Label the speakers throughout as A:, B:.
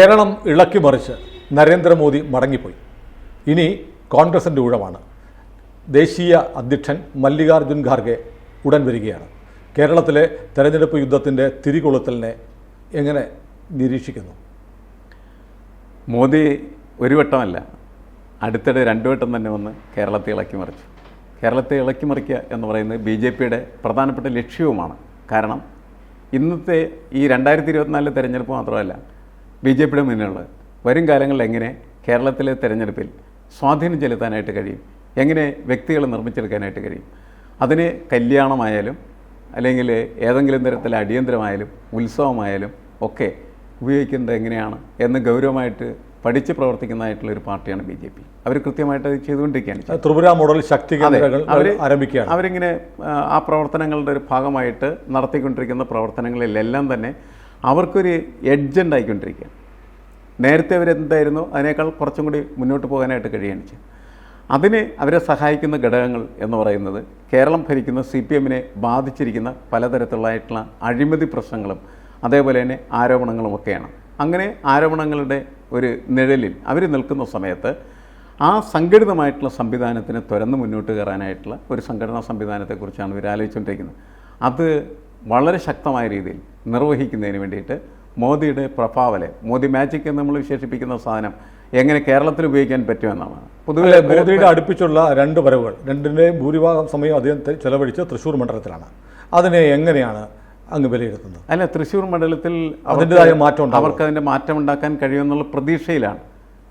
A: കേരളം ഇളക്കി മറിച്ച് നരേന്ദ്രമോദി മടങ്ങിപ്പോയി. ഇനി കോൺഗ്രസിന്റെ ഊഴമാണ്. ദേശീയ അധ്യക്ഷൻ മല്ലികാർജുൻ ഖാർഗെ ഉടൻ വരികയാണ്. കേരളത്തിലെ തെരഞ്ഞെടുപ്പ് യുദ്ധത്തിന്റെ തിരികൊളുത്തലിനെ എങ്ങനെ നിരീക്ഷിക്കുന്നു?
B: മോദി ഒരു വട്ടമല്ല അടുത്തിടെ രണ്ടു വട്ടം തന്നെ വന്ന് കേരളത്തെ ഇളക്കി മറിച്ചു. കേരളത്തെ ഇളക്കി മറിക്കുക എന്ന് പറയുന്നത് ബി ജെ പിയുടെ പ്രധാനപ്പെട്ട ലക്ഷ്യവുമാണ്. കാരണം ഇന്നത്തെ ഈ രണ്ടായിരത്തി ഇരുപത്തിനാലിലെ തെരഞ്ഞെടുപ്പ് മാത്രമല്ല ബി ജെ പിയുടെ മുന്നിലുള്ളത്. വരും കാലങ്ങളിൽ എങ്ങനെ കേരളത്തിലെ തെരഞ്ഞെടുപ്പിൽ സ്വാധീനം ചെലുത്താനായിട്ട് കഴിയും? എങ്ങനെ വ്യക്തികളെ നിർമ്മിച്ചെടുക്കാനായിട്ട് കഴിയും? അതിന് കല്യാണമായാലും അല്ലെങ്കിൽ ഏതെങ്കിലും തരത്തിൽ അടിയന്തരമായാലും ഉത്സവമായാലും ഒക്കെ ഉപയോഗിക്കുന്നത് എങ്ങനെയാണ് എന്ന് ഗൗരവമായിട്ട് പഠിച്ച് പ്രവർത്തിക്കുന്നതായിട്ടുള്ള ഒരു പാർട്ടിയാണ് ബി ജെ പി. അവർ കൃത്യമായിട്ട് അത് ചെയ്തുകൊണ്ടിരിക്കുകയാണ്
A: ത്രിപുര മോഡൽ ശക്തി
B: അവർ
A: ആരംഭിക്കുകയാണ്.
B: അവരിങ്ങനെ ആ, ആ പ്രവർത്തനങ്ങളുടെ ഒരു ഭാഗമായിട്ട് നടത്തിക്കൊണ്ടിരിക്കുന്ന പ്രവർത്തനങ്ങളിലെല്ലാം തന്നെ അവർക്കൊരു എഡ്ജ് നേരത്തെ അവരെന്തായിരുന്നു? അതിനേക്കാൾ കുറച്ചും കൂടി മുന്നോട്ട് പോകാനായിട്ട് കഴിയുകയാണ് ചെയ്തത്. അതിന് അവരെ സഹായിക്കുന്ന ഘടകങ്ങൾ എന്ന് പറയുന്നത് കേരളം ഭരിക്കുന്ന സി പി എമ്മിനെ ബാധിച്ചിരിക്കുന്ന പലതരത്തിലുള്ളതായിട്ടുള്ള അഴിമതി പ്രശ്നങ്ങളും അതേപോലെ തന്നെ ആരോപണങ്ങളും ഒക്കെയാണ്. അങ്ങനെ ആരോപണങ്ങളുടെ ഒരു നിഴലിൽ അവർ നിൽക്കുന്ന സമയത്ത് ആ സംഘടിതമായിട്ടുള്ള സംവിധാനത്തിന് തുരന്ന് മുന്നോട്ട് കയറാനായിട്ടുള്ള ഒരു സംഘടനാ സംവിധാനത്തെക്കുറിച്ചാണ് ഇവർ ആലോചിച്ചുകൊണ്ടിരിക്കുന്നത്. അത് വളരെ ശക്തമായ രീതിയിൽ നിർവഹിക്കുന്നതിന് വേണ്ടിയിട്ട് മോദിയുടെ പ്രഭാവൽ മോദി മാജിക് എന്ന് നമ്മൾ വിശേഷിപ്പിക്കുന്ന സാധനം എങ്ങനെ കേരളത്തിൽ ഉപയോഗിക്കാൻ പറ്റുമെന്നാണ് പൊതുവെ
A: മോദിയുടെ അടുപ്പിച്ചുള്ള രണ്ട് വരവുകൾ രണ്ടിന്റെയും ഭൂരിഭാഗം സമയം അദ്ദേഹം ചെലവഴിച്ച് തൃശ്ശൂർ മണ്ഡലത്തിലാണ്. അതിനെ എങ്ങനെയാണ് അങ്ങ് വിലയിരുത്തുന്നത്?
B: അല്ല തൃശ്ശൂർ മണ്ഡലത്തിൽ
A: അതിന്റെതായ മാറ്റം
B: അവർക്ക് അതിന്റെ മാറ്റം ഉണ്ടാക്കാൻ കഴിയുമെന്നുള്ള പ്രതീക്ഷയിലാണ്.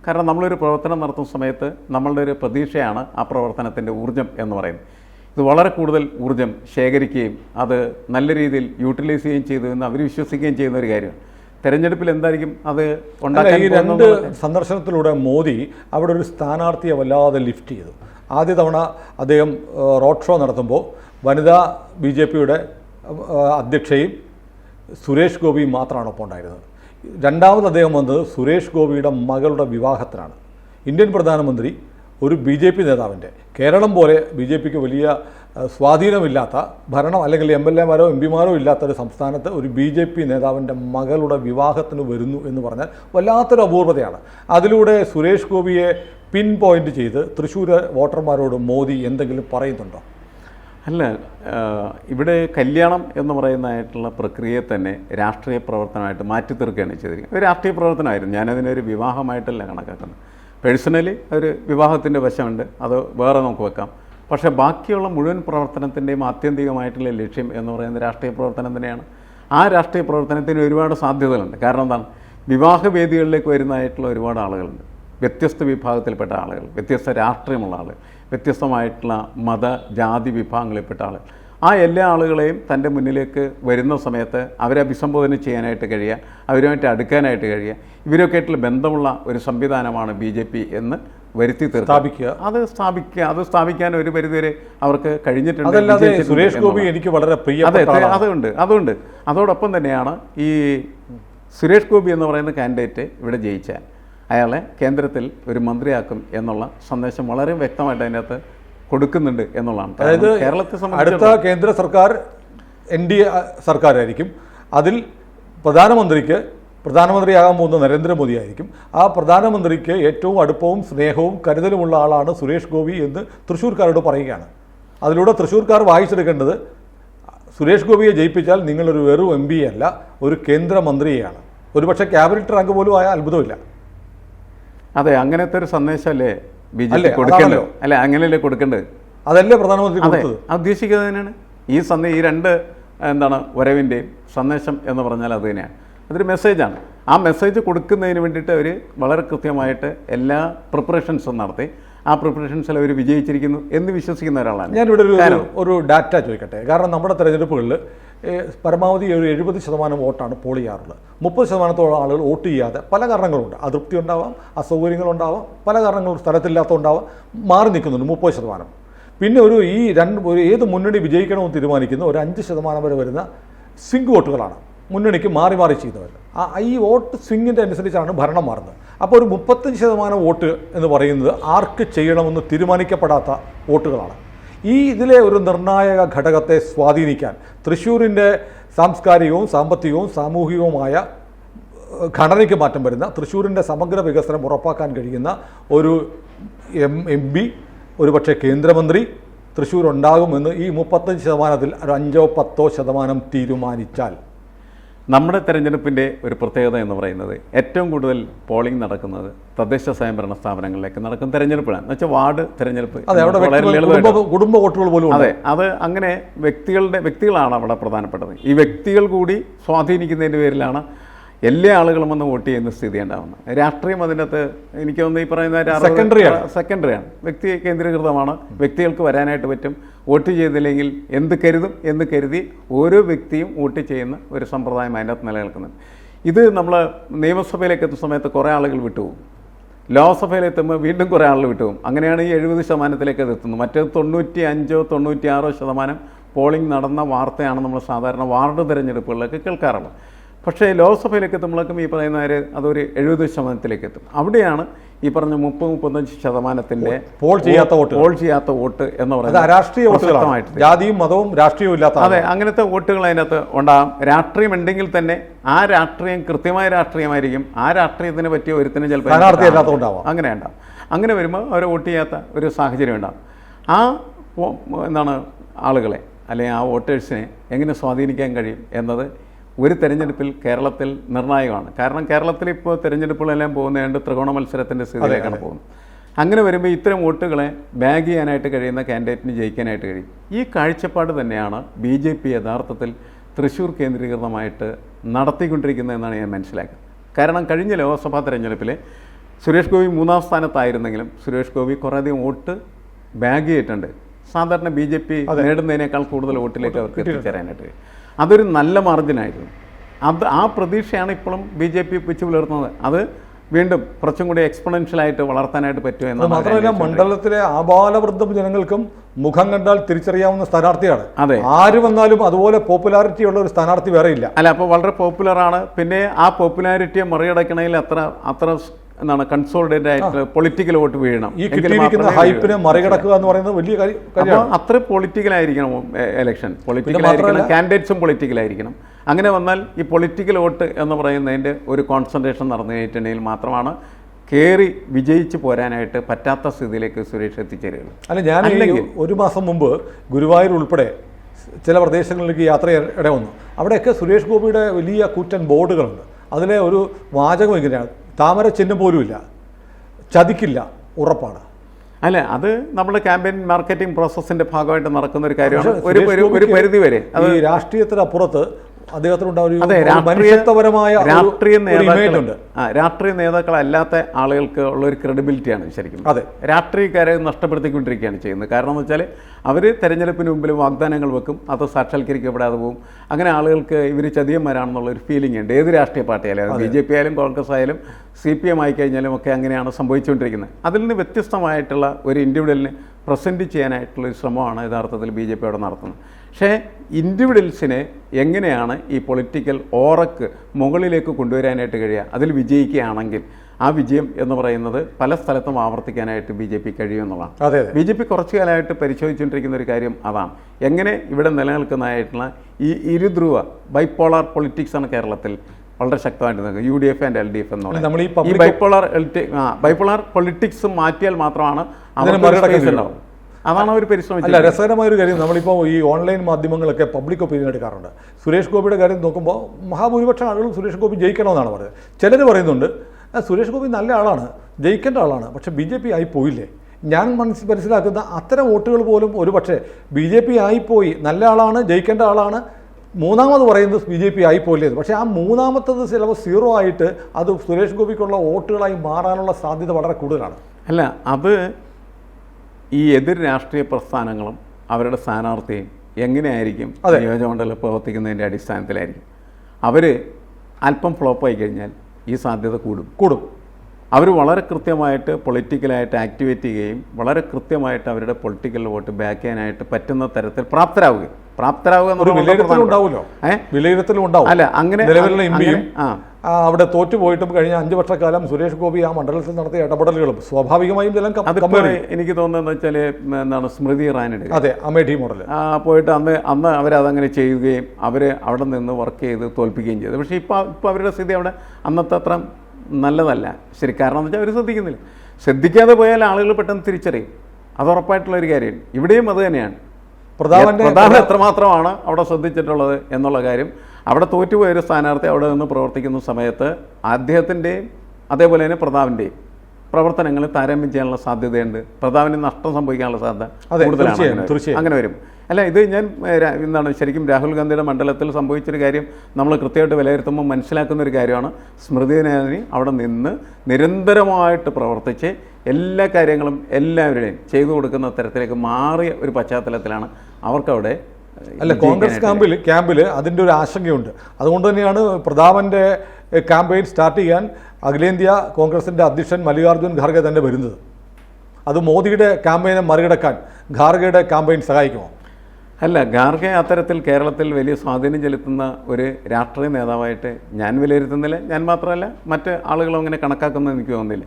B: കാരണം നമ്മളൊരു പ്രവർത്തനം നടത്തുന്ന സമയത്ത് നമ്മളുടെ ഒരു പ്രതീക്ഷയാണ് ആ പ്രവർത്തനത്തിന്റെ ഊർജം എന്ന് പറയുന്നത്. ഇത് വളരെ കൂടുതൽ ഊർജം ശേഖരിക്കുകയും അത് നല്ല രീതിയിൽ യൂട്ടിലൈസ് ചെയ്യുകയും ചെയ്തു എന്ന് അവർ വിശ്വസിക്കുകയും ചെയ്യുന്ന ഒരു കാര്യമാണ്. തെരഞ്ഞെടുപ്പിൽ എന്തായിരിക്കും അത് ഉണ്ടാക്കാൻ
A: ഈ രണ്ട് സന്ദർശനത്തിലൂടെ മോദി അവിടെ ഒരു സ്ഥാനാർത്ഥിയെ വല്ലാതെ ലിഫ്റ്റ് ചെയ്തു. ആദ്യ തവണ അദ്ദേഹം റോഡ് ഷോ നടത്തുമ്പോൾ വനിതാ ബി ജെ പിയുടെ അധ്യക്ഷയും സുരേഷ് ഗോപിയും മാത്രമാണ് ഒപ്പം ഉണ്ടായിരുന്നത്. രണ്ടാമത് അദ്ദേഹം വന്നത് സുരേഷ് ഗോപിയുടെ മകളുടെ വിവാഹത്തിനാണ്. ഇന്ത്യൻ പ്രധാനമന്ത്രി ഒരു ബി ജെ പി നേതാവിന്റെ. കേരളം പോലെ ബി ജെ പിക്ക് വലിയ സ്വാധീനമില്ലാത്ത ഭരണം അല്ലെങ്കിൽ എം എൽ എമാരോ എം പിമാരോ ഇല്ലാത്ത ഒരു സംസ്ഥാനത്ത് ഒരു ബി ജെ പി നേതാവിന്റെ മകളുടെ വിവാഹത്തിന് വരുന്നു എന്ന് പറഞ്ഞാൽ വല്ലാത്തൊരു അപൂർവതയാണ്. അതിലൂടെ സുരേഷ് ഗോപിയെ പിൻ പോയിന്റ് ചെയ്ത് തൃശ്ശൂർ വോട്ടർമാരോട് മോദി എന്തെങ്കിലും പറയുന്നുണ്ടോ?
B: അല്ല ഇവിടെ കല്യാണം എന്ന് പറയുന്നതായിട്ടുള്ള പ്രക്രിയയെ തന്നെ രാഷ്ട്രീയ പ്രവർത്തനമായിട്ട് മാറ്റി തീർക്കുകയാണ് ചെയ്തിരിക്കുന്നത്. ഒരു രാഷ്ട്രീയ പ്രവർത്തനമായിരുന്നു. ഞാനതിനൊരു വിവാഹമായിട്ടല്ല കണക്കാക്കുന്നത്. പേഴ്സണലി ഒരു വിവാഹത്തിന്റെ വശമുണ്ട്. അത് വേറെ നമുക്ക് വെക്കാം. പക്ഷേ ബാക്കിയുള്ള മുഴുവൻ പ്രവർത്തനത്തിന്റെയും ആത്യന്തികമായിട്ടുള്ള ലക്ഷ്യം എന്ന് പറയുന്നത് രാഷ്ട്രീയ പ്രവർത്തനം തന്നെയാണ് ആ രാഷ്ട്രീയ പ്രവർത്തനത്തിന് ഒരുപാട് സാധ്യതകളുണ്ട്. കാരണം എന്താണ്? വിവാഹ വേദികളിലേക്ക് വരുന്നതായിട്ടുള്ള ഒരുപാട് ആളുകളുണ്ട്. വ്യത്യസ്ത വിഭാഗത്തിൽപ്പെട്ട ആളുകൾ വ്യത്യസ്ത രാഷ്ട്രീയമുള്ള ആളുകൾ വ്യത്യസ്തമായിട്ടുള്ള മത ജാതി വിഭാഗങ്ങളിൽപ്പെട്ട ആളുകൾ. ആ എല്ലാ ആളുകളെയും തന്റെ മുന്നിലേക്ക് വരുന്ന സമയത്ത് അവരെ അഭിസംബോധന ചെയ്യാനായിട്ട് കഴിയുക അവരുമായിട്ട് അടുക്കാനായിട്ട് കഴിയുക. ഇവരൊക്കെ ആയിട്ടുള്ള ബന്ധമുള്ള ഒരു സംവിധാനമാണ് ബി ജെ പി എന്ന് വരുത്തി
A: സ്ഥാപിക്കുക.
B: അത് സ്ഥാപിക്കുക അത് സ്ഥാപിക്കാൻ ഒരു പരിധിവരെ അവർക്ക് കഴിഞ്ഞിട്ടുണ്ട്.
A: സുരേഷ് ഗോപി. എനിക്ക് വളരെ
B: അതെ
A: അതുകൊണ്ട്
B: അതുണ്ട്. അതോടൊപ്പം തന്നെയാണ് ഈ സുരേഷ് ഗോപി എന്ന് പറയുന്ന കാൻഡിഡേറ്റ് ഇവിടെ ജയിച്ചാൽ അയാളെ കേന്ദ്രത്തിൽ ഒരു മന്ത്രിയാക്കും എന്നുള്ള സന്ദേശം വളരെ വ്യക്തമായിട്ട് അതിനകത്ത് കൊടുക്കുന്നുണ്ട് എന്നുള്ളതാണ്.
A: അതായത്
B: കേരളത്തെ
A: അടുത്ത കേന്ദ്ര സർക്കാർ എൻ ഡി എ സർക്കാരായിരിക്കും. അതിൽ പ്രധാനമന്ത്രിക്ക് പ്രധാനമന്ത്രിയാകാൻ പോകുന്ന നരേന്ദ്രമോദി ആയിരിക്കും. ആ പ്രധാനമന്ത്രിക്ക് ഏറ്റവും അടുപ്പവും സ്നേഹവും കരുതലുമുള്ള ആളാണ് സുരേഷ് ഗോപി എന്ന് തൃശ്ശൂർക്കാരോട് പറയുകയാണ്. അതിലൂടെ തൃശ്ശൂർക്കാർ വായിച്ചെടുക്കേണ്ടത് സുരേഷ് ഗോപിയെ ജയിപ്പിച്ചാൽ നിങ്ങളൊരു വെറും എം പി അല്ല ഒരു കേന്ദ്രമന്ത്രിയാണ് ഒരുപക്ഷെ ക്യാബിനറ്റ് റാങ്ക് പോലും ആയ അത്ഭുതമില്ല.
B: അതെ അങ്ങനത്തെ ഒരു സന്ദേശമല്ലേ ബി ജെ
A: അല്ലേ?
B: പി അല്ല? അങ്ങനെയല്ലേ കൊടുക്കേണ്ടത്?
A: അതല്ലേ പ്രധാനമന്ത്രി കൊടുത്തത്?
B: ഉദ്ദേശിക്കുന്നത് തന്നെയാണ്. ഈ സന്ദേ ഈ രണ്ട് എന്താണ് വരവിന്റെയും സന്ദേശം എന്ന് പറഞ്ഞാൽ അത് തന്നെയാണ്. അതൊരു മെസ്സേജാണ്. ആ മെസ്സേജ് കൊടുക്കുന്നതിന് വേണ്ടിയിട്ട് അവർ വളരെ കൃത്യമായിട്ട് എല്ലാ പ്രിപ്പറേഷൻസും നടത്തി. ആ പ്രിപ്പറേഷൻസിൽ അവർ വിജയിച്ചിരിക്കുന്നു എന്ന് വിശ്വസിക്കുന്ന ഒരാളാണ്
A: ഞാനിവിടെ ഒരു ഒരു ഡാറ്റ ചോദിക്കട്ടെ? കാരണം നമ്മുടെ തെരഞ്ഞെടുപ്പുകളിൽ പരമാവധി ഒരു എഴുപത് ശതമാനം വോട്ടാണ് പോൾ ചെയ്യാറുള്ളത്. മുപ്പത് ശതമാനത്തോളം ആളുകൾ വോട്ട് ചെയ്യാതെ പല കാരണങ്ങളുണ്ട്. അതൃപ്തി ഉണ്ടാവാം അസൗകര്യങ്ങളുണ്ടാവാം പല കാരണങ്ങളും സ്ഥലത്തില്ലാത്തതുണ്ടാവാം മാറി നിൽക്കുന്നുണ്ട് മുപ്പത് ശതമാനം. പിന്നെ ഒരു ഈ രണ്ട് ഒരു ഏത് മുന്നണി വിജയിക്കണമെന്ന് തീരുമാനിക്കുന്ന ഒരു അഞ്ച് ശതമാനം വരെ വരുന്ന സ്വിംഗ് വോട്ടുകളാണ് മുന്നണിക്ക് മാറി മാറി ചെയ്യുന്നവർ. ആ ഈ വോട്ട് സ്വിങ്ങിന്റെ അനുസരിച്ചാണ് ഭരണം മാറുന്നത്. അപ്പോൾ ഒരു മുപ്പത്തഞ്ച് ശതമാനം വോട്ട് എന്ന് പറയുന്നത് ആർക്ക് ചെയ്യണമെന്ന് തീരുമാനിക്കപ്പെടാത്ത വോട്ടുകളാണ്. ഈ ഇതിലെ ഒരു നിർണായക ഘടകത്തെ സ്വാധീനിക്കാൻ തൃശ്ശൂരിന്റെ സാംസ്കാരികവും സാമ്പത്തികവും സാമൂഹികവുമായ ഘടനയ്ക്ക് മാറ്റം വരുന്ന തൃശ്ശൂരിന്റെ സമഗ്ര വികസനം ഉറപ്പാക്കാൻ കഴിയുന്ന ഒരു എം എം പി ഒരുപക്ഷെ കേന്ദ്രമന്ത്രി തൃശ്ശൂർ ഉണ്ടാകുമെന്ന് ഈ മുപ്പത്തഞ്ച് ശതമാനത്തിൽ ഒരു അഞ്ചോ പത്തോ ശതമാനം തീരുമാനിച്ചാൽ
B: നമ്മുടെ തെരഞ്ഞെടുപ്പിന്റെ ഒരു പ്രത്യേകത എന്ന് പറയുന്നത് ഏറ്റവും കൂടുതൽ പോളിംഗ് നടക്കുന്നത് തദ്ദേശ സ്വയംഭരണ സ്ഥാപനങ്ങളിലേക്ക് നടക്കുന്ന തെരഞ്ഞെടുപ്പിലാണ്. എന്ന് വെച്ചാൽ വാർഡ് തെരഞ്ഞെടുപ്പ്
A: കുടുംബ വോട്ടുകൾ പോലും
B: അതെ അത് അങ്ങനെ വ്യക്തികളുടെ വ്യക്തികളാണ് അവിടെ പ്രധാനപ്പെട്ടത്. ഈ വ്യക്തികൾ കൂടി സ്വാധീനിക്കുന്നതിന്റെ പേരിലാണ് എല്ലാ ആളുകളും വന്ന് വോട്ട് ചെയ്യുന്ന സ്ഥിതി ഉണ്ടാവുന്നത്. രാഷ്ട്രീയം അതിനകത്ത് എനിക്ക് തോന്നുന്നു ഈ പറയുന്ന
A: സെക്കൻഡറിയാണ് ആണ്.
B: സെക്കൻഡറിയാണ് വ്യക്തി കേന്ദ്രീകൃതമാണ്. വ്യക്തികൾക്ക് വരാനായിട്ട് പറ്റും. വോട്ട് ചെയ്തില്ലെങ്കിൽ എന്ത് കരുതും എന്ന് കരുതി ഓരോ വ്യക്തിയും വോട്ട് ചെയ്യുന്ന ഒരു സമ്പ്രദായം അതിനകത്ത് നിലനിൽക്കുന്നുണ്ട്. ഇത് നമ്മൾ നിയമസഭയിലേക്ക് എത്തുന്ന സമയത്ത് കുറേ ആളുകൾ വിട്ടുപോകും. ലോക്സഭയിലെത്തുമ്പോൾ വീണ്ടും കുറേ ആളുകൾ വിട്ടുപോകും. അങ്ങനെയാണ് ഈ എഴുപത് ശതമാനത്തിലേക്ക് അത് എത്തുന്നത്. മറ്റേത് തൊണ്ണൂറ്റി അഞ്ചോ തൊണ്ണൂറ്റി ആറോ ശതമാനം പോളിംഗ് നടന്ന വാർത്തയാണ് നമ്മൾ സാധാരണ വാർഡ് തിരഞ്ഞെടുപ്പുകളിലൊക്കെ കേൾക്കാറുള്ളത്. പക്ഷേ ലോക്സഭയിലേക്ക് എത്തുമ്പോഴേക്കും ഈ പറയുന്നവർ അതൊരു എഴുപത് ശതമാനത്തിലേക്ക് എത്തും. അവിടെയാണ് ഈ പറഞ്ഞ മുപ്പത് മുപ്പത്തഞ്ച് ശതമാനത്തിന്റെ
A: പോൾ ചെയ്യാത്ത വോട്ട്
B: പോൾ ചെയ്യാത്ത വോട്ട് എന്ന് പറയുന്നത്
A: രാഷ്ട്രീയ
B: വോട്ടുകളായിട്ട്
A: ജാതിയും മതവും രാഷ്ട്രീയവും ഇല്ലാത്ത
B: അതെ അങ്ങനത്തെ വോട്ടുകൾ അതിനകത്ത് ഉണ്ടാകും. രാഷ്ട്രീയം ഉണ്ടെങ്കിൽ തന്നെ ആ രാഷ്ട്രീയം കൃത്യമായ രാഷ്ട്രീയമായിരിക്കും. ആ രാഷ്ട്രീയത്തിന് പറ്റിയ ഒരുത്തിനും ചിലപ്പോൾ. അങ്ങനെ ഉണ്ടാവും. അങ്ങനെ വരുമ്പോൾ അവർ വോട്ട് ചെയ്യാത്ത ഒരു സാഹചര്യം ഉണ്ടാകും ആ എന്താണ് ആളുകളെ അല്ലെങ്കിൽ ആ വോട്ടേഴ്സിനെ എങ്ങനെ സ്വാധീനിക്കാൻ കഴിയും എന്നത് ഒരു തെരഞ്ഞെടുപ്പിൽ കേരളത്തിൽ നിർണായകമാണ്. കാരണം കേരളത്തിൽ ഇപ്പോൾ തെരഞ്ഞെടുപ്പുകളെല്ലാം പോകുന്നതുകൊണ്ട് ത്രികോണ മത്സരത്തിന്റെ സ്ഥിതിയിലേക്കാണ് പോകുന്നത്. അങ്ങനെ വരുമ്പോൾ ഇത്തരം വോട്ടുകളെ ബാഗ് ചെയ്യാനായിട്ട് കഴിയുന്ന കാൻഡിഡേറ്റിന് ജയിക്കാനായിട്ട് കഴിയും. ഈ കാഴ്ചപ്പാട് തന്നെയാണ് ബി ജെ പി യഥാർത്ഥത്തിൽ തൃശ്ശൂർ കേന്ദ്രീകൃതമായിട്ട് നടത്തിക്കൊണ്ടിരിക്കുന്നതെന്നാണ് ഞാൻ മനസ്സിലാക്കുന്നത്. കാരണം കഴിഞ്ഞ ലോക്സഭാ തെരഞ്ഞെടുപ്പിൽ സുരേഷ് ഗോപി മൂന്നാം സ്ഥാനത്തായിരുന്നെങ്കിലും സുരേഷ് ഗോപി കുറേയധികം വോട്ട് ബാഗ് ചെയ്തിട്ടുണ്ട്. സാധാരണ ബി ജെ പി നേടുന്നതിനേക്കാൾ കൂടുതൽ വോട്ടിലേക്ക് അവർക്ക് എത്തിച്ചേരാനായിട്ട് കഴിയും. അതൊരു നല്ല മാർജിനായിരുന്നു അത് ആ പ്രതീക്ഷയാണ് ഇപ്പോഴും ബി ജെ പി വെച്ച് പുലർത്തുന്നത്. അത് വീണ്ടും കുറച്ചും കൂടി എക്സ്പൊണൻഷ്യലായിട്ട് വളർത്താനായിട്ട് പറ്റുമോ എന്ന്
A: മാത്രമല്ല മണ്ഡലത്തിലെ ആബാലവൃദ്ധം ജനങ്ങൾക്കും മുഖം കണ്ടാൽ തിരിച്ചറിയാവുന്ന സ്ഥാനാർത്ഥിയാണ്.
B: അതെ.
A: ആര് വന്നാലും അതുപോലെ പോപ്പുലാരിറ്റി ഉള്ള ഒരു സ്ഥാനാർത്ഥി വേറെ ഇല്ല.
B: അല്ല അപ്പോൾ വളരെ പോപ്പുലറാണ് പിന്നെ ആ പോപ്പുലാരിറ്റിയെ മറികടക്കണമെങ്കിൽ അത്ര അത്ര എന്താണ് കൺസോൾഡേറ്റ് ആയിട്ട് പൊളിറ്റിക്കൽ വോട്ട് വീഴണം.
A: ഈ കിട്ടിയിരിക്കുന്ന ഹൈപ്പിനെ. മറികടക്കുക എന്ന് പറയുന്നത് വലിയ കാര്യം- കാര്യമാണ്.
B: അത്ര പൊളിറ്റിക്കൽ ആയിരിക്കണം എലക്ഷൻ പൊളിറ്റിക്കൽ ആയിരിക്കണം കാൻഡിഡേറ്റ്സും പൊളിറ്റിക്കൽ ആയിരിക്കണം. അങ്ങനെ വന്നാൽ ഈ പൊളിറ്റിക്കൽ വോട്ട് എന്ന് പറയുന്നതിന്റെ ഒരു കോൺസെൻട്രേഷൻ നടന്നു കഴിഞ്ഞിട്ടുണ്ടെങ്കിൽ മാത്രമാണ് കയറി വിജയിച്ച് പോരാനായിട്ട് പറ്റാത്ത സ്ഥിതിയിലേക്ക് സുരേഷ് എത്തിച്ചേരുകയുള്ളൂ.
A: അല്ല ഞാൻ
B: അല്ലെങ്കിൽ-
A: ഒരു മാസം മുമ്പ് ഗുരുവായൂർ ഉൾപ്പെടെ ചില പ്രദേശങ്ങളിലേക്ക് യാത്ര ഇട വന്നു അവിടെയൊക്കെ സുരേഷ് ഗോപിയുടെ വലിയ കൂറ്റൻ ബോർഡുകളുണ്ട്. അതിലെ ഒരു വാചകം ഇങ്ങനെയാണ്. താമര ചിഹ്നം പോലുമില്ല. ചതിക്കില്ല. ഉറപ്പാണ്.
B: അല്ല അത് നമ്മുടെ ക്യാമ്പയിൻ മാർക്കറ്റിംഗ് പ്രോസസ്സിന്റെ ഭാഗമായിട്ട് നടക്കുന്ന ഒരു കാര്യമാണ്. ഒരു ഒരു- പരിധി വരെ
A: ഈ രാഷ്ട്രീയത്തിനപ്പുറത്ത്
B: രാഷ്ട്രീയ നേതാക്കളല്ലാത്ത ആളുകൾക്ക് ഉള്ള ഒരു ക്രെഡിബിലിറ്റിയാണ് ശരിക്കും.
A: അതെ.
B: രാഷ്ട്രീയക്കാരെ നഷ്ടപ്പെടുത്തിക്കൊണ്ടിരിക്കുകയാണ് ചെയ്യുന്നത്. കാരണം എന്ന് വെച്ചാൽ അവർ തെരഞ്ഞെടുപ്പിന് മുമ്പിൽ വാഗ്ദാനങ്ങൾ വെക്കും അത് സാക്ഷാത്കരിക്കപ്പെടാതെ പോകും അങ്ങനെ ആളുകൾക്ക് ഇവർ ചതിയന്മാരാണെന്നുള്ള ഒരു ഫീലിംഗ് ഉണ്ട്. ഏത് രാഷ്ട്രീയ പാർട്ടിയായാലും ബി ജെ പി ആയാലും കോൺഗ്രസ് ആയാലും സി പി എം ആയിക്കഴിഞ്ഞാലും ഒക്കെ അങ്ങനെയാണ് സംഭവിച്ചുകൊണ്ടിരിക്കുന്നത്. അതിൽ നിന്ന് വ്യത്യസ്തമായിട്ടുള്ള ഒരു ഇൻഡിവിജ്വലിനെ പ്രസന്റ് ചെയ്യാനായിട്ടുള്ള ഒരു ശ്രമമാണ് യഥാർത്ഥത്തിൽ ബി ജെ പി അവിടെ നടത്തുന്നത്. പക്ഷേ ഇൻഡിവിജ്വൽസിനെ എങ്ങനെയാണ് ഈ പൊളിറ്റിക്കൽ ഓറക്ക് മുകളിലേക്ക് കൊണ്ടുവരാനായിട്ട് കഴിയുക? അതിൽ വിജയിക്കുകയാണെങ്കിൽ ആ വിജയം എന്ന് പറയുന്നത് പല സ്ഥലത്തും ആവർത്തിക്കാനായിട്ട് ബി ജെ പി കഴിയുമെന്നുള്ളതാണ്.
A: അതെ
B: ബി ജെ പി കുറച്ചു കാലമായിട്ട് പരിശോധിച്ചുകൊണ്ടിരിക്കുന്ന ഒരു കാര്യം അതാണ്. എങ്ങനെ ഇവിടെ നിലനിൽക്കുന്നതായിട്ടുള്ള ഈ ഇരുധ്രുവ ബൈപ്പോളാർ പൊളിറ്റിക്സ് ആണ് കേരളത്തിൽ വളരെ ശക്തമായിട്ട് നിൽക്കുന്നത്. U D F and L D F എന്ന്
A: ഈ
B: ബൈപ്പോളാർ ആ ബൈപ്പോളാർ പൊളിറ്റിക്സ് മാറ്റിയാൽ മാത്രമാണ് ഒരു ഉണ്ടാവും. അതാണ് അവർ
A: അല്ല
B: പരിശ്രമിച്ചത്.
A: രസകരമായ ഒരു കാര്യം നമ്മളിപ്പോൾ ഈ ഓൺലൈൻ മാധ്യമങ്ങളൊക്കെ പബ്ലിക് ഒപ്പീനിയൻ എടുക്കാറുണ്ട് സുരേഷ് ഗോപിയുടെ കാര്യം നോക്കുമ്പോൾ മഹാഭൂരിപക്ഷം ആളുകളും സുരേഷ് ഗോപി ജയിക്കണമെന്നാണ് പറയുന്നത്. ചിലർ പറയുന്നുണ്ട് സുരേഷ് ഗോപി നല്ല ആളാണ് ജയിക്കേണ്ട ആളാണ് പക്ഷെ ബി ജെ പി ആയി പോയില്ലേ? ഞാൻ മനസ്സിൽ മനസ്സിലാക്കുന്ന അത്തരം വോട്ടുകൾ പോലും ഒരു പക്ഷേ ബി ജെ പി ആയിപ്പോയി നല്ല ആളാണ് ജയിക്കേണ്ട ആളാണ് മൂന്നാമത് പറയുന്നത് ബി ജെ പി ആയിപ്പോയില്ലേ എന്ന്. പക്ഷേ ആ മൂന്നാമത്തത് ചിലപ്പോൾ സീറോ ആയിട്ട് അത് സുരേഷ് ഗോപിക്കുള്ള വോട്ടുകളായി മാറാനുള്ള സാധ്യത വളരെ കൂടുതലാണ്.
B: അല്ല അത് ഈ എതിർ രാഷ്ട്രീയ പ്രസ്ഥാനങ്ങളും അവരുടെ സ്ഥാനാർത്ഥിയും എങ്ങനെയായിരിക്കും. നിയോജകമണ്ഡലം പ്രവർത്തിക്കുന്നതിന്റെ അടിസ്ഥാനത്തിലായിരിക്കും? അവർ അല്പം ഫ്ലോപ്പായി കഴിഞ്ഞാൽ ഈ സാധ്യത കൂടും.
A: കൂടും.
B: അവർ വളരെ കൃത്യമായിട്ട് പൊളിറ്റിക്കലായിട്ട് ആക്ടിവേറ്റ് ചെയ്യുകയും വളരെ കൃത്യമായിട്ട് അവരുടെ പൊളിറ്റിക്കൽ വോട്ട് ബാക്ക് ചെയ്യാനായിട്ട് പറ്റുന്ന തരത്തിൽ പ്രാപ്തരാവുകയും. പ്രാപ്തരാവുക അല്ല അങ്ങനെ
A: അവിടെ തോറ്റുപോയിട്ടും കഴിഞ്ഞ അഞ്ച് വർഷക്കാലം സുരേഷ് ഗോപി ആ മണ്ഡലത്തിൽ നടത്തിയ ഇടപെടലുകളും സ്വാഭാവികമായും ഇതെല്ലാം
B: അതിപ്പോൾ എനിക്ക് തോന്നുന്നത് വെച്ചാൽ എന്താണ് സ്മൃതി ഇറാനിയുടെ
A: അതെ അമേഠി മോഡൽ
B: ആ, പോയിട്ട് അന്ന് അന്ന് അവരതങ്ങനെ ചെയ്യുകയും അവർ അവിടെ നിന്ന് വർക്ക് ചെയ്ത് തോൽപ്പിക്കുകയും ചെയ്തു. പക്ഷേ ഇപ്പോൾ ഇപ്പോൾ അവരുടെ സ്ഥിതി അവിടെ അന്നത്തെ അത്ര നല്ലതല്ല. ശരി കാരണം എന്ന് വെച്ചാൽ അവർ ശ്രദ്ധിക്കുന്നില്ല. ശ്രദ്ധിക്കാതെ പോയാൽ ആളുകൾ പെട്ടെന്ന് തിരിച്ചറിയും. അത് ഉറപ്പായിട്ടുള്ള ഒരു കാര്യമാണ് ഇവിടെയും അത് തന്നെയാണ്. പ്രധാനം എത്രമാത്രമാണ് അവിടെ ശ്രദ്ധിച്ചിട്ടുള്ളത് എന്നുള്ള കാര്യം അവിടെ തോറ്റുപോയ ഒരു സ്ഥാനാർത്ഥി അവിടെ നിന്ന് പ്രവർത്തിക്കുന്ന സമയത്ത് അദ്ദേഹത്തിന്റെയും അതേപോലെ തന്നെ പ്രതാപിന്റെയും പ്രവർത്തനങ്ങൾ താരതമ്യം ചെയ്യാനുള്ള സാധ്യതയുണ്ട്. പ്രതാപിന് നഷ്ടം സംഭവിക്കാനുള്ള സാധ്യത കൂടുതലാണ്. അങ്ങനെ. വരും. അല്ല ഇത് ഞാൻ എന്താണ് ശരിക്കും രാഹുൽ ഗാന്ധിയുടെ മണ്ഡലത്തിൽ സംഭവിച്ചൊരു കാര്യം നമ്മൾ കൃത്യമായിട്ട് വിലയിരുത്തുമ്പോൾ മനസ്സിലാക്കുന്ന ഒരു കാര്യമാണ്. സ്മൃതി ഇറാനി അവിടെ നിന്ന് നിരന്തരമായിട്ട് പ്രവർത്തിച്ച് എല്ലാ കാര്യങ്ങളും എല്ലാവരുടെയും ചെയ്തു കൊടുക്കുന്ന തരത്തിലേക്ക് മാറിയ ഒരു പശ്ചാത്തലത്തിലാണ്. അവർക്കവിടെ
A: അല്ല കോൺഗ്രസ് ക്യാമ്പിൽ ക്യാമ്പിൽ അതിന്റെ ഒരു ആശങ്കയുണ്ട്. അതുകൊണ്ട് തന്നെയാണ് പ്രതാപന്റെ ക്യാമ്പയിൻ സ്റ്റാർട്ട് ചെയ്യാൻ അഖിലേന്ത്യാ കോൺഗ്രസിന്റെ അധ്യക്ഷൻ മല്ലികാർജുൻ ഖാർഗെ തന്നെ വരുന്നത്. അത് മോദിയുടെ ക്യാമ്പയിനെ മറികടക്കാൻ ഖാർഗെയുടെ ക്യാമ്പയിൻ സഹായിക്കുമോ?
B: അല്ല ഖാർഗെ അത്തരത്തിൽ കേരളത്തിൽ വലിയ സ്വാധീനം ചെലുത്തുന്ന ഒരു രാഷ്ട്രീയ നേതാവായിട്ട് ഞാൻ വിലയിരുത്തുന്നില്ല. ഞാൻ മാത്രമല്ല മറ്റ് ആളുകളും അങ്ങനെ കണക്കാക്കുന്നത് എനിക്ക് തോന്നുന്നില്ല.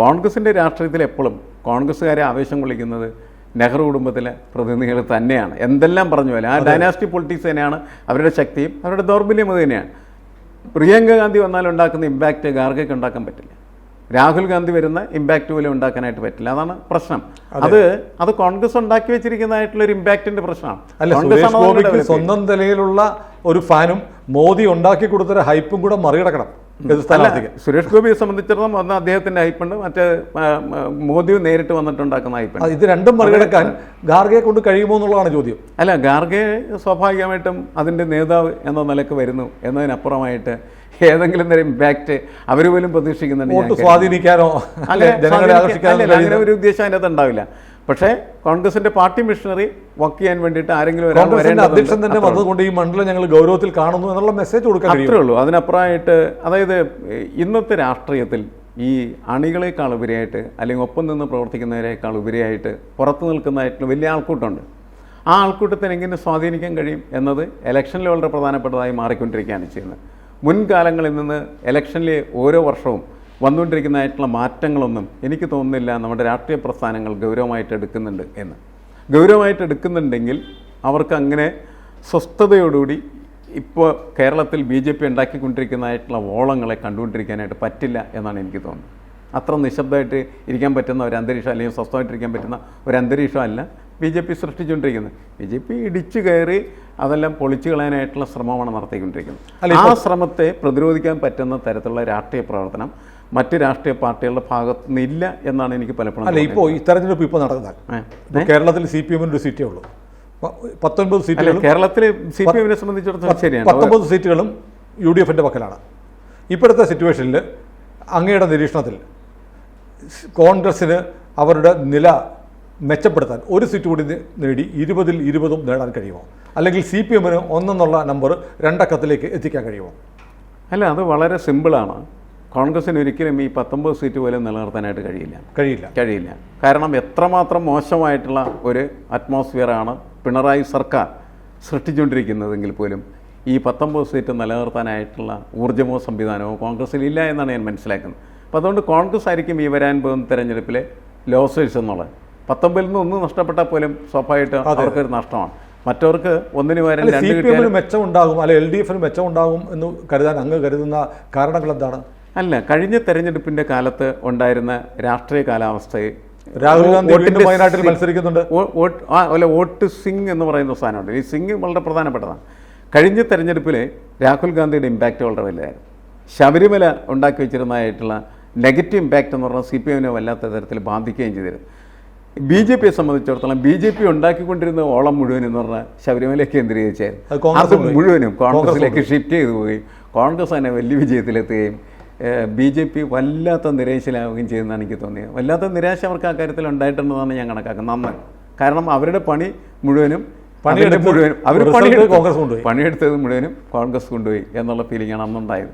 B: കോൺഗ്രസിന്റെ രാഷ്ട്രീയത്തിൽ എപ്പോഴും കോൺഗ്രസ്സുകാരെ ആവേശം കൊള്ളിക്കുന്നത് നെഹ്റു കുടുംബത്തിലെ പ്രതിനിധികൾ തന്നെയാണ്. എന്തെല്ലാം പറഞ്ഞു പോലെ ആ ഡൈനാസ്റ്റി പൊളിറ്റിക്സ് തന്നെയാണ്. അവരുടെ ശക്തിയും അവരുടെ ദൗർബല്യം അത് തന്നെയാണ്. പ്രിയങ്ക ഗാന്ധി വന്നാൽ ഉണ്ടാക്കുന്ന ഇമ്പാക്റ്റ് ഗാർഗയ്ക്ക് ഉണ്ടാക്കാൻ പറ്റില്ല. രാഹുൽ ഗാന്ധി വരുന്ന ഇമ്പാക്റ്റ് പോലും ഉണ്ടാക്കാനായിട്ട് പറ്റില്ല. അതാണ് പ്രശ്നം. അത്. അത് കോൺഗ്രസ് ഉണ്ടാക്കി വെച്ചിരിക്കുന്നതായിട്ടുള്ള ഒരു ഇമ്പാക്റ്റിന്റെ പ്രശ്നമാണ്.
A: സ്വന്തം നിലയിലുള്ള ഒരു ഫാനും മോദി ഉണ്ടാക്കി കൊടുത്തൊരു ഹൈപ്പും കൂടെ മറികടക്കണം.
B: സുരേഷ് ഗോപിയെ സംബന്ധിച്ചിടത്തോളം വന്ന അദ്ദേഹത്തിന്റെ ഹൈപ്പുണ്ട് മറ്റേ മോദി നേരിട്ട് വന്നിട്ടുണ്ടാക്കുന്ന ഹൈപ്പുണ്ട്
A: ഇത് രണ്ടും മറികടക്കാൻ ഗാർഗയെ കൊണ്ട് കഴിയുമോ എന്നുള്ളതാണ് ചോദ്യം.
B: അല്ല ഗാർഗെ സ്വാഭാവികമായിട്ടും അതിന്റെ നേതാവ് എന്ന നിലയ്ക്ക് വരുന്നു എന്നതിനപ്പുറമായിട്ട് ഏതെങ്കിലും തരം ഇമ്പാക്റ്റ് അവർ പോലും പ്രതീക്ഷിക്കുന്നുണ്ട്
A: സ്വാധീനിക്കാനോ?
B: അങ്ങനെ ഒരു ഉദ്ദേശം അതിനകത്ത് ഉണ്ടാവില്ല. പക്ഷേ കോൺഗ്രസിന്റെ പാർട്ടി മിഷണറി വർക്ക് ചെയ്യാൻ വേണ്ടിയിട്ട് ആരെങ്കിലും
A: അധ്യക്ഷൻ തന്നെ വന്നതുകൊണ്ട് ഈ മണ്ഡലം ഞങ്ങൾ ഗൗരവത്തിൽ കാണുന്നു എന്നുള്ള മെസ്സേജ് കൊടുക്കാൻ
B: അത്രേ ഉള്ളൂ. അതിനപ്പുറമായിട്ട് അതായത് ഇന്നത്തെ രാഷ്ട്രീയത്തിൽ ഈ അണികളെക്കാൾ ഉപരിയായിട്ട് അല്ലെങ്കിൽ ഒപ്പം നിന്ന് പ്രവർത്തിക്കുന്നവരെക്കാൾ ഉപരിയായിട്ട് പുറത്തു നിൽക്കുന്നതായിട്ടുള്ള വലിയ ആൾക്കൂട്ടമുണ്ട്. ആ ആൾക്കൂട്ടത്തിന് എങ്ങനെ സ്വാധീനിക്കാൻ കഴിയും എന്നത് ഇലക്ഷനിൽ വളരെ പ്രധാനപ്പെട്ടതായി മാറിക്കൊണ്ടിരിക്കുകയാണ് ചെയ്യുന്നത്. മുൻകാലങ്ങളിൽ നിന്ന് ഇലക്ഷനിൽ ഓരോ വർഷവും വന്നുകൊണ്ടിരിക്കുന്നതായിട്ടുള്ള മാറ്റങ്ങളൊന്നും എനിക്ക് തോന്നുന്നില്ല നമ്മുടെ രാഷ്ട്രീയ പ്രസ്ഥാനങ്ങൾ ഗൗരവമായിട്ട് എടുക്കുന്നുണ്ട് എന്ന്. ഗൗരവമായിട്ട് എടുക്കുന്നുണ്ടെങ്കിൽ അവർക്ക് അങ്ങനെ സ്വസ്ഥതയോടുകൂടി ഇപ്പോൾ കേരളത്തിൽ ബി ജെ പി ഉണ്ടാക്കിക്കൊണ്ടിരിക്കുന്നതായിട്ടുള്ള ഓളങ്ങളെ കണ്ടുകൊണ്ടിരിക്കാനായിട്ട് പറ്റില്ല എന്നാണ് എനിക്ക് തോന്നുന്നത്. അത്ര നിശബ്ദമായിട്ട് ഇരിക്കാൻ പറ്റുന്ന ഒരു അന്തരീക്ഷം അല്ലെങ്കിൽ സ്വസ്ഥമായിട്ടിരിക്കാൻ പറ്റുന്ന ഒരു അന്തരീക്ഷമല്ല ബി ജെ പി സൃഷ്ടിച്ചുകൊണ്ടിരിക്കുന്നത്. ബി ജെ പി ഇടിച്ചു കയറി അതെല്ലാം പൊളിച്ചു കളയാനായിട്ടുള്ള ശ്രമമാണ് നടത്തിക്കൊണ്ടിരിക്കുന്നത്. ആ ശ്രമത്തെ പ്രതിരോധിക്കാൻ പറ്റുന്ന തരത്തിലുള്ള രാഷ്ട്രീയ പ്രവർത്തനം മറ്റ് രാഷ്ട്രീയ പാർട്ടികളുടെ ഭാഗത്തു നിന്നില്ല എന്നാണ് എനിക്ക് പലപ്പോഴും
A: അല്ല ഇപ്പോൾ ഈ തെരഞ്ഞെടുപ്പ് ഇപ്പോൾ നടക്കുന്നത് കേരളത്തിൽ സി പി എമ്മിന് ഒരു സീറ്റേ ഉള്ളൂ. പത്തൊൻപത് സീറ്റുകൾ
B: കേരളത്തിലെ സി പി എമ്മിനെ സംബന്ധിച്ചിടത്തോളം ശരിയാണ്.
A: പത്തൊമ്പത് സീറ്റുകളും യു ഡി എഫിന്റെ പക്കലാണ്. ഇപ്പോഴത്തെ സിറ്റുവേഷനിൽ അങ്ങയുടെ നിരീക്ഷണത്തിൽ കോൺഗ്രസ്സിന് അവരുടെ നില മെച്ചപ്പെടുത്താൻ ഒരു സീറ്റ് കൂടി നേടി ഇരുപതിൽ ഇരുപതും നേടാൻ കഴിയുമോ? അല്ലെങ്കിൽ സി പി എമ്മിന് ഒന്നെന്നുള്ള നമ്പർ രണ്ടക്കത്തിലേക്ക് എത്തിക്കാൻ കഴിയുമോ?
B: അല്ല അത് വളരെ സിമ്പിളാണ്. കോൺഗ്രസിന് ഒരിക്കലും ഈ പത്തൊമ്പത് സീറ്റ് പോലും നിലനിർത്താനായിട്ട് കഴിയില്ല.
A: കഴിയില്ല.
B: കഴിയില്ല. കാരണം എത്രമാത്രം മോശമായിട്ടുള്ള ഒരു അറ്റ്മോസ്ഫിയറാണ് പിണറായി സർക്കാർ സൃഷ്ടിച്ചുകൊണ്ടിരിക്കുന്നതെങ്കിൽ പോലും ഈ പത്തൊമ്പത് സീറ്റ് നിലനിർത്താനായിട്ടുള്ള ഊർജമോ സംവിധാനമോ കോൺഗ്രസ്സിൽ ഇല്ല എന്നാണ് ഞാൻ മനസ്സിലാക്കുന്നത്. അപ്പോൾ അതുകൊണ്ട് കോൺഗ്രസ് ആയിരിക്കും ഈ വരാൻ പോകുന്ന തെരഞ്ഞെടുപ്പിലെ ലോസേഴ്സ് എന്നുള്ളത്. പത്തൊമ്പതിൽ നിന്ന് ഒന്ന് നഷ്ടപ്പെട്ടാൽ പോലും സ്വാഭാവികമായിട്ട് അവർക്കൊരു നഷ്ടമാണ്. മറ്റവർക്ക് ഒന്നിനു പകരം
A: മെച്ചമുണ്ടാകും അല്ലെ എൽ ഡി എഫിന് മെച്ചമുണ്ടാകും എന്ന് കരുതാൻ അങ്ങ് കരുതുന്ന കാരണങ്ങൾ എന്താണ്?
B: അല്ല കഴിഞ്ഞ തെരഞ്ഞെടുപ്പിന്റെ കാലത്ത് ഉണ്ടായിരുന്ന രാഷ്ട്രീയ കാലാവസ്ഥയെ
A: രാഹുൽ ഗാന്ധി വയനാട്ടിൽ മത്സരിക്കുന്നുണ്ട്.
B: അല്ല വോട്ട് സിംഗ് എന്ന് പറയുന്ന സാധനമുണ്ട്. ഈ സിംഗ് വളരെ പ്രധാനപ്പെട്ടതാണ്. കഴിഞ്ഞ തെരഞ്ഞെടുപ്പിൽ രാഹുൽ ഗാന്ധിയുടെ ഇമ്പാക്റ്റ് വളരെ വലുതായിരുന്നു. ശബരിമല ഉണ്ടാക്കി വെച്ചിരുന്നതായിട്ടുള്ള നെഗറ്റീവ് ഇമ്പാക്റ്റ് എന്ന് പറഞ്ഞാൽ സി പി എമ്മിനെ വല്ലാത്ത തരത്തിൽ ബാധിക്കുകയും ചെയ്തിരുന്നു. ബി ജെ പിയെ സംബന്ധിച്ചിടത്തോളം ബി ജെ പി ഉണ്ടാക്കിക്കൊണ്ടിരുന്ന ഓളം മുഴുവൻ എന്ന് പറഞ്ഞാൽ
A: ശബരിമല
B: കേന്ദ്രീകരിച്ചായിരുന്നു. അത് മുഴുവനും കോൺഗ്രസിലേക്ക് ഷിഫ്റ്റ് ചെയ്തു പോയി. കോൺഗ്രസ് തന്നെ വലിയ വിജയത്തിലെത്തുകയും ബി ജെ പി വല്ലാത്ത നിരാശയിലാവുകയും ചെയ്യുന്നതാണ് എനിക്ക് തോന്നിയത്. വല്ലാത്ത നിരാശ അവർക്ക് ആ കാര്യത്തിൽ ഉണ്ടായിട്ടുണ്ടെന്നാണ് ഞാൻ കണക്കാക്കുന്നത്. നന്നായി കാരണം അവരുടെ പണി മുഴുവനും
A: പണിയെടുത്ത്
B: അതിന്റെ മുഴുവനും അവർ പണിയെടുത്ത്.
A: കോൺഗ്രസ് കൊണ്ടുപോയി.
B: പണിയെടുത്തത് മുഴുവനും കോൺഗ്രസ് കൊണ്ടുപോയി എന്നുള്ള ഫീലിംഗാണ് അന്നുണ്ടായത്.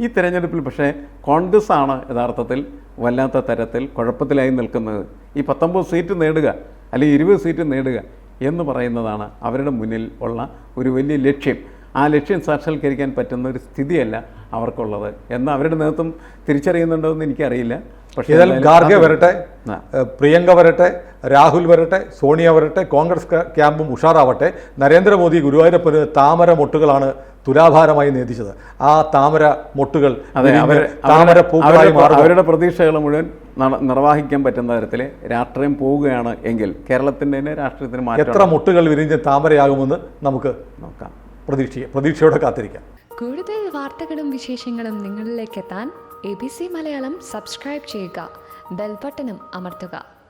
B: ഈ തെരഞ്ഞെടുപ്പിൽ പക്ഷേ കോൺഗ്രസ് ആണ് യഥാർത്ഥത്തിൽ വല്ലാത്ത തരത്തിൽ കുഴപ്പത്തിലായി നിൽക്കുന്നത്. ഈ പത്തൊമ്പത് സീറ്റ് നേടുക അല്ലെങ്കിൽ ഇരുപത് സീറ്റ് നേടുക എന്ന് പറയുന്നതാണ് അവരുടെ മുന്നിൽ ഉള്ള ഒരു വലിയ ലക്ഷ്യം. ആ ലക്ഷ്യം സാക്ഷാത്കരിക്കാൻ പറ്റുന്ന ഒരു സ്ഥിതിയല്ല അവർക്കുള്ളത്. എന്ന് അവരുടെ നേതൃത്വം തിരിച്ചറിയുന്നുണ്ടോ എന്ന് എനിക്കറിയില്ല. പക്ഷേ
A: ഏതായാലും ഖാർഗെ വരട്ടെ പ്രിയങ്ക വരട്ടെ രാഹുൽ വരട്ടെ സോണിയ വരട്ടെ കോൺഗ്രസ് ക്യാമ്പും ഉഷാറാവട്ടെ. നരേന്ദ്രമോദി ഗുരുവായൂരപ്പന് താമര മൊട്ടുകളാണ് തുലാഭാരമായി നേതിച്ചത് ആ താമര മൊട്ടുകൾ താമര പൂക്കളായി
B: അവരുടെ പ്രതീക്ഷകൾ മുഴുവൻ നിർവഹിക്കാൻ പറ്റുന്ന തരത്തിൽ രാഷ്ട്രീയം പോവുകയാണ് എങ്കിൽ കേരളത്തിന്റെ തന്നെ രാഷ്ട്രീയത്തിന്
A: എത്ര മുട്ടുകൾ വിരിഞ്ഞ് താമരയാകുമെന്ന് നമുക്ക്
B: നോക്കാം.
A: പ്രതീക്ഷിക്കാം പ്രതീക്ഷയോടെ കാത്തിരിക്കാം.
C: കൂടുതൽ വാർത്തകളും വിശേഷങ്ങളും നിങ്ങളിലേക്ക് എത്താൻ A B C Malayalam subscribe ചെയ്യുക. ബെൽബട്ടനും അമർത്തുക.